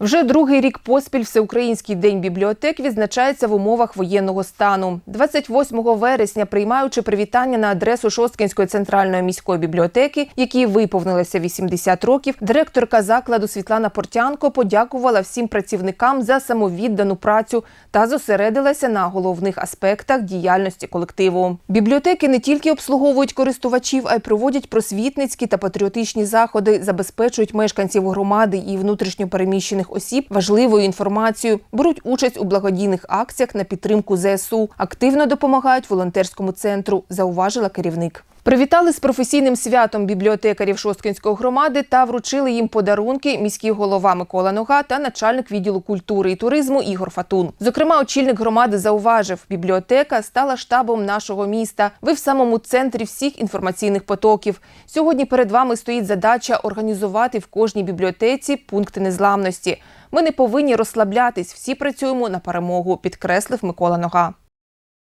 Вже другий рік поспіль Всеукраїнський день бібліотек відзначається в умовах воєнного стану. 28 вересня, приймаючи привітання на адресу Шосткінської центральної міської бібліотеки, якій виповнилося 80 років, директорка закладу Світлана Портянко подякувала всім працівникам за самовіддану працю та зосередилася на головних аспектах діяльності колективу. Бібліотеки не тільки обслуговують користувачів, а й проводять просвітницькі та патріотичні заходи, забезпечують мешканців громади і внутрішньопереміщених осіб важливою інформацією, беруть участь у благодійних акціях на підтримку ЗСУ, активно допомагають волонтерському центру, зауважила керівник. Привітали з професійним святом бібліотекарів Шосткинської громади та вручили їм подарунки міський голова Микола Нога та начальник відділу культури і туризму Ігор Фатун. Зокрема, очільник громади зауважив, бібліотека стала штабом нашого міста. Ви в самому центрі всіх інформаційних потоків. Сьогодні перед вами стоїть задача організувати в кожній бібліотеці пункти незламності. Ми не повинні розслаблятись. Всі працюємо на перемогу, підкреслив Микола Нога.